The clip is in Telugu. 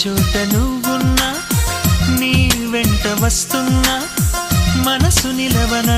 చోట నువ్వున్నా నీ వెంట వస్తున్నా మనసు నిలవన